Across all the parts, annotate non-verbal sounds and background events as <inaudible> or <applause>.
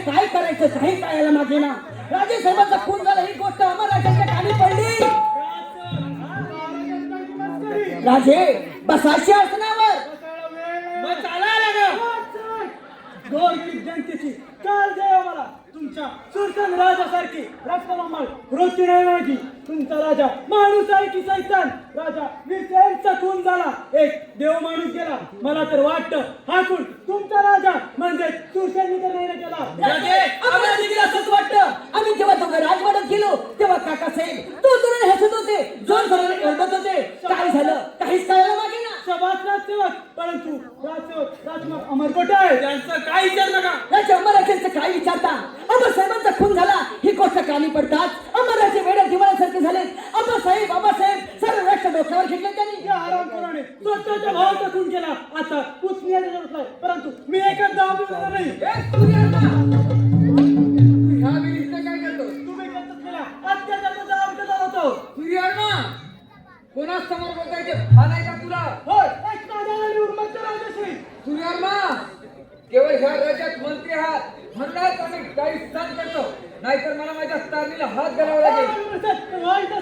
काय करायचं? काही कळायला मागे ना. राजे साहेबांचा खून झाला ही गोष्ट अमराजाच्या कानी पडली. राजे बसाशी असणार मग चालायला ग गोरकी जनतेची काल द्या मला तुमच्या सुलतान राजासारखी राजकमाल वृत्ती नाही माझी तुमचा राजा माणूस आहे की सैतान? राजा वीरचा खून झाला एक देव माणूस गेला. मला तर वाटतं हा खून तुमचा राजा म्हणजे सुरसेनी तर नाही केला. राजे असंच वाटतं. आम्ही जेव्हा दोघं राजवाड्यात गेलो तेव्हा काका साहेब तो तुला हसत होते जोर ओरडत होते. काय झालं? काहीच कळायला मागे ना. सभात राजसेवक परंतु राजसेवक राजमात अमरकोट आहे. त्यांचं काय विचार नका. राजा अमराजांचं काय विचारता. अमर केवळ ह्या राज्यात मंत्री आहात म्हणतात आम्ही काही सण करतो नाहीतर मला माझ्या तारणीला हात घालावा लागेल. वाईट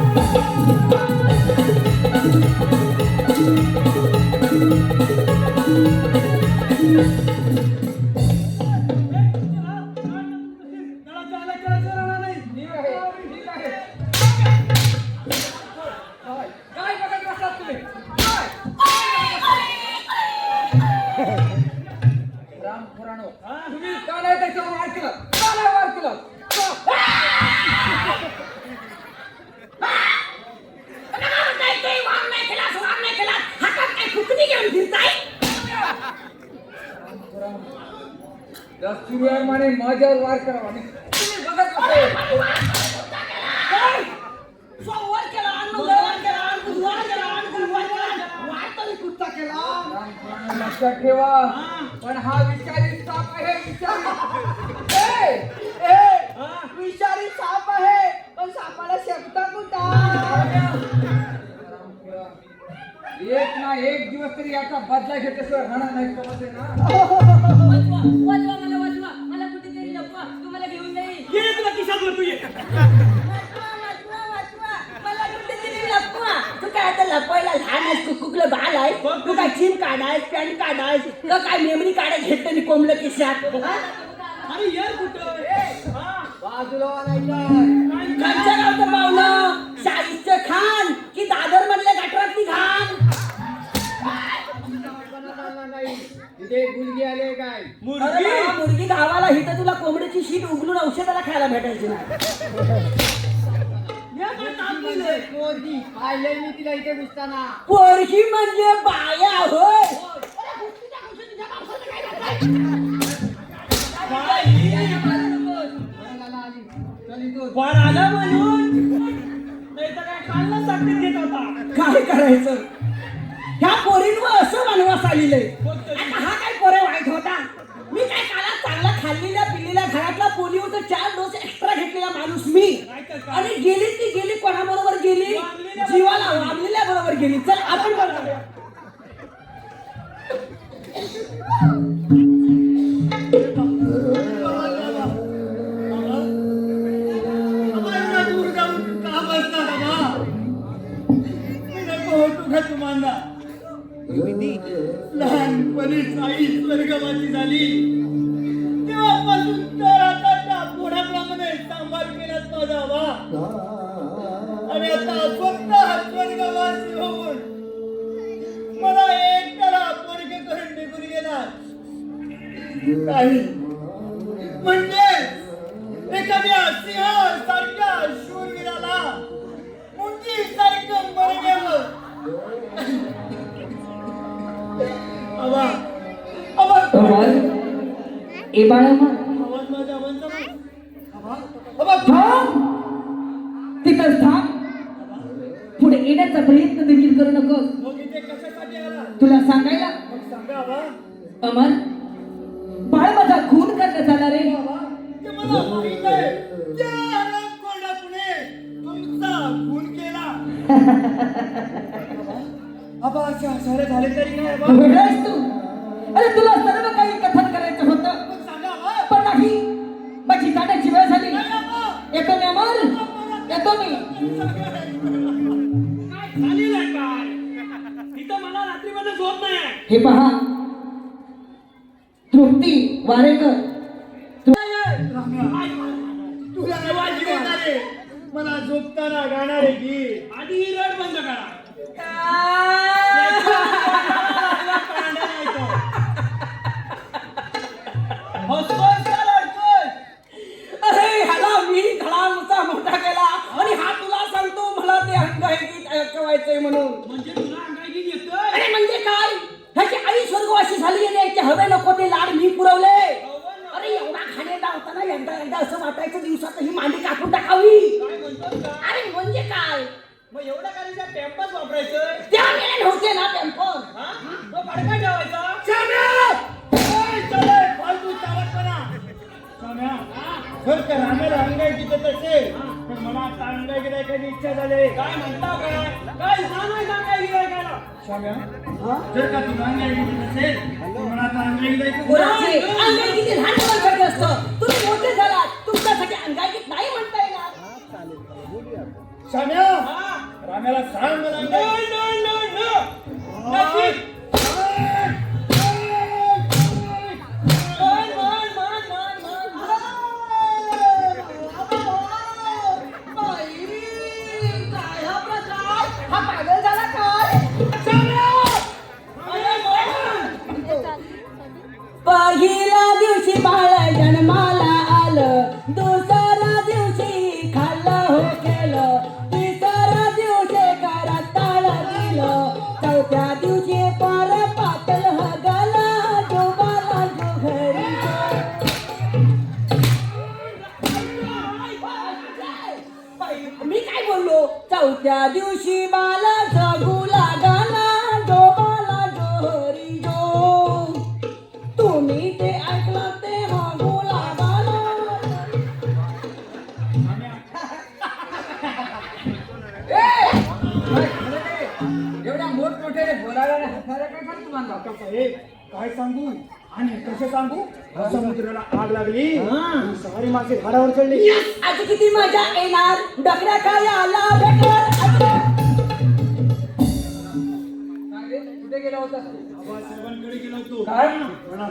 <laughs> माझ्यावर वार करावा तुम्ही बघत केला, आणि मंगळवार केला, आणि बुधवार केला, आणि गुरुवार केला. वार तरी केला? लक्षात ठेवा. पण हा विचारी साप आहे विचारी. ए! ए, विषारी साप आहे पण सापाला शेपटा कुठा? एक ना एक दिवस तरी याचा बदला घेतल्याशिवाय राहणार नाही ना? काढायस पॅन्ट काढायस का काय मेमरी काढाय घेतलं आणि कोंबलं किशात? हा? अरे यार कुठं? हा. बाजूला गावचं शाहीचं खान की दादर मधल्या गटरातली घाण नाही तिथे एक मुलगी आली काय मुलगी गावाला हिथं तुला कोंबडीची शीट उघडून औषधाला खायला भेटायची या केलंय? पोरगी. पाहिलंय मी तिला इथे घुसताना. पोरगी म्हणजे बाया होय. वार आला म्हणून. काय होता करायचं? ह्या पोरींवर असं वनवास आलेलं आहे आता हा काय पोरे वाईट होता? मी काय काला चांगला खाल्लेल्या पिल्लेल्या घरातला पोलिओचा चार डोस घेतलेला माणूस मी. आणि गेली ती गेली कोणाबरोबर गेली? जीवाला वागलेल्या बरोबर गेली. चल आपण काही म्हणजे एखाद्या सिंह सारख्या शूरवीराला मुंगी सारखं मरण्यावर आवा. आवा. ए बाळा आवाज माझ्या आवाजचा नाही. आवा. आवा. थांब. तिथं थांब. पुढे येण्याचा प्रयत्न देखील करू नकोस. तुला सांगायला. अमर असे हसायला झाले तरी नाही तू? अरे तुला सर्व काही कथन करायचं होतं. पण नाही. माझी जाण्याची वेळ झाली. येतो मी अमर येतो मी. हे पहा. तृप्ती वारेकर तुला आवाज येत आहे. मला झोपताना गाणारे गीत आधी रड बंद करा. का? अरे ह्याला मी धडाचा मोठा केला आणि हा तुला सांगतो मला ते अंगाईगीत ऐकवायचंय म्हणून. म्हणजे तुला येतोय? अरे म्हणजे काय? ह्याची आई स्वर्गवासी झाली आणि याचे हवे नको ते लाड मी पुरवले अरे एवढा खाण्याचा होता ना एकदा एकदा असं वाटायचं दिवसात ही मांडी कापून टाकावी. काय म्हणतोस का? अरे म्हणजे काय? मग एवढं करायचं पॅम्पस वापरायचं? त्या वेळेला नव्हते ना टेम्पर हा? मग पडका ठेवायचा? खरं तर रामेला अंगाई गीत असेल पण मला आता अंगाई गिरायकाची इच्छा झाली. काय म्हणता काय काय सांगायचं गिरायकाला? श्याम्या जर का तुला गीत असेल तर मला आता किती लहान मुलांसाठी असतं तुम्ही मोठे झालात तुमच्यासाठी अंगाई गीत नाही म्हणता येणार राम्याला सांग साहेब काय सांगू? आणि कसे सांगू? समुद्राला आग लागली. सारी मासे झाडावर चढली. आज किती मजा येणार? डगऱ्या काय आला कुठे गेला होतास तू बाबासाहेबांकडे गेलो होतो. काय? म्हणा.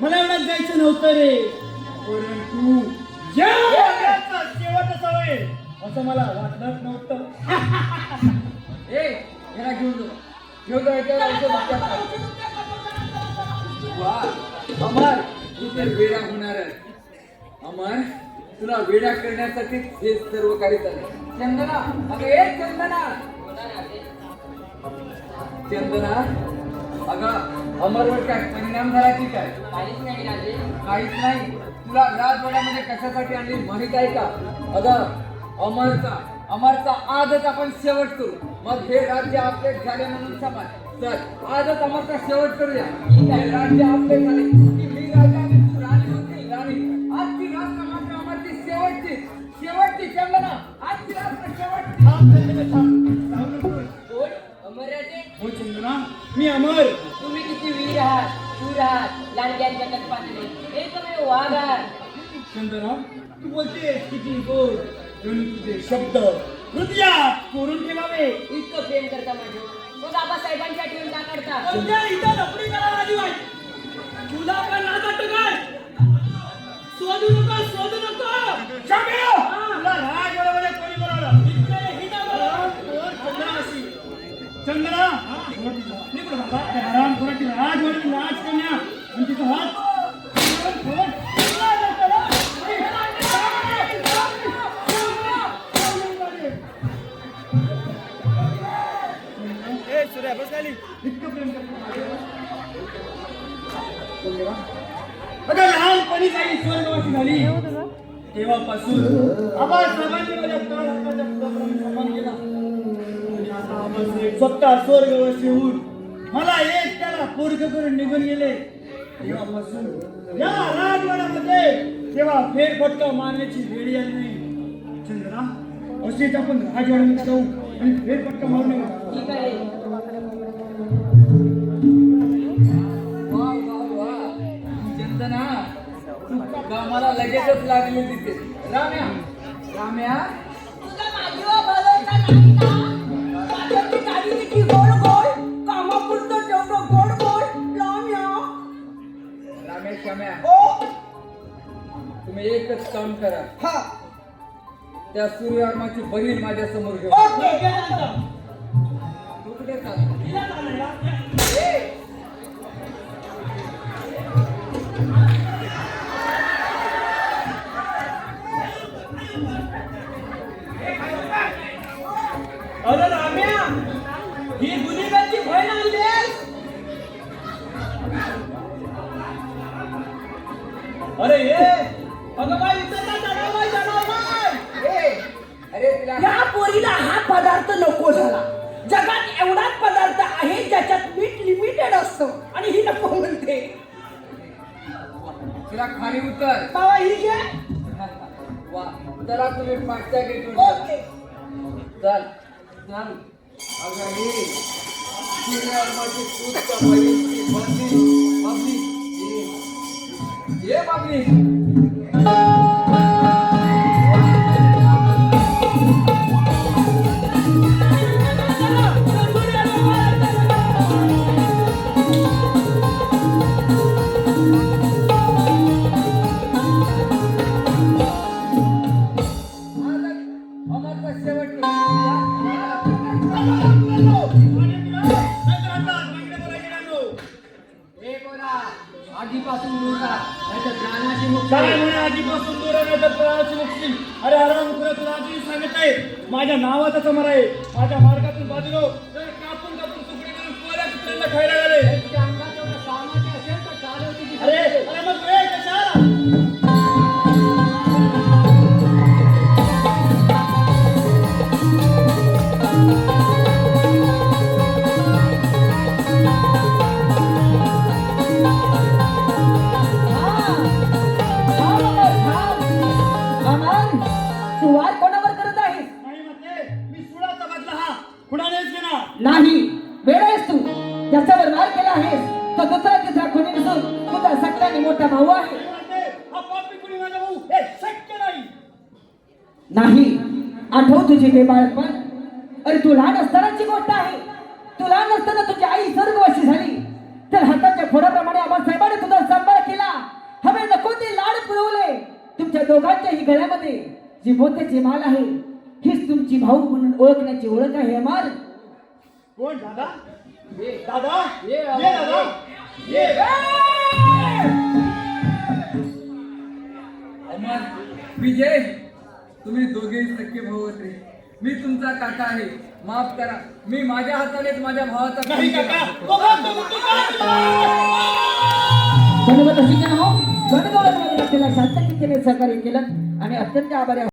मला एवढ्यात जायचं नव्हतं रे. परंतु असं मला वाटलंच नव्हतं. <laughs> ए घेऊन जाऊ घेऊन. वा अमर तू तर वेडा होणार आहे. अमर तुला वेडा करण्यासाठी हे सर्व काही चाललंय चंदना अगं ए चंदना. चंदना अगं अमरवर काय परिणाम झाला की काय? काहीच नाही राजे. काहीच नाही. तुला राजवाड्यामध्ये कशासाठी आणली माहीत आहे का? अगं अमरचा अमरचा आजच आपण शेवट करू. मग हे राज्य आपले झाले म्हणून समज तर आजच अमरचा शेवट करूया. हे राज्य आपले झाले. की मी राजा आणि तू राणी होती राणी. आजची रात्र मात्र अमरची शेवटची. शेवटची चंदना. आजची रात्र शेवटची. थांब, चंदना, थांब. थांब. नको. कोण? अमरराजे हो चंदना. मी अमर. तुम्ही किती वीर आहात? शूर आहात? लांडग्यांच्या कल्पातले एकमेव वाघ आहात. चंदना तू बोलते किती गोड. तुझे शब्द हृदयात कोरून ठेवावे. इतकं प्रेम करता माझे मग आबासाहेबांच्या ठेवून का करता? सध्या इथं लपडी करायला आली बाई. तुला पण नाद वाटतं काय शोधू नको शोधू नको. शाम्या! तुला राजवाड्यामध्ये कोणी बोलावलं? इकडे हिना बोलावलं. चंदना अशी. मी कुठं बाबा? हराम खोराटी राजवाड्याची लाज कन्या आणि तिचा हात इतकं प्रेम करतो अगं लहानपणी काही स्वर्गवासी झाली तेव्हापासून आबा साहेबांनी माझ्या तळ हाताच्या पुढाकाराने सन्मान केला स्वतः स्वर्गवासी होऊन मला एक त्याला पोरग करून निघून गेले तेव्हापासून या राजवाड्यामध्ये तेव्हा फेरफटका मारण्याची वेळ आली नाही चंद्रा असेच आपण राजवाड्यामध्ये जाऊ आणि फेरफटका वा वा चंदना तू कामाला लगेचच लागली तिथे. राम्या. राम्या. ओ, तुम्ही एकच काम करा. हा, त्या सूर्यवर्माची बहीण माझ्यासमोर घेऊ अरे ये अगं बाई इथं का जनाबाई, जनाबाई? ए, अरे तिला या पोरीला हा पदार्थ नको झाला. जगात एवढाच पदार्थ आहे ज्याच्यात मीठ लिमिटेड असतं आणि ही नको म्हणते. तिला खाली उतर. बाबा ही घे. वा चला तुम्ही मागच्या गेटून ओके. चल चल. अगं हे. सूर्यवर्माची पूत बहीणची बंदी ये. ये शेवट म्हणे आजीपासून दूर मुक्ती अरे हराम तुला तुला आधी सांगत आहे माझ्या नावाचा समर आहे. माझ्या मार्गातून बाजूलो तर कापून कापून तुकडे करून खायला लागले तुझ्या अंगात भाऊ आहे. नाही म्हटले हा पापी कुणी माझा भाऊ हे शक्य नाही नाही आठव तुझे ते बाळपण. अरे तू लहान असतानाची गोष्ट आहे. तू लहान असताना तुझी आई स्वर्गवासी झाली. तर हाताच्या फोडाप्रमाणे आम्हा साहेबाने तुझा सांभाळ केला. हवे नको ते लाड पुरवले. तुमच्या दोघांच्याही गळ्यामध्ये जी मोत्याची माल आहे हीच तुमची भाऊ म्हणून ओळखण्याची ओळख आहे अमार. कोण दादा? ये. दादा? ये, ये बाबा, दादा? ये. विजय तुम्ही दोघेही सख्खे भाऊ होते. मी तुमचा काका आहे. माफ करा. मी माझ्या हातानेच माझ्या भावाचा नाही केला. काका. धन्यवाद अशी हो. गणगौरव शांत केले सहकार्य केलं आणि अत्यंत आभारी.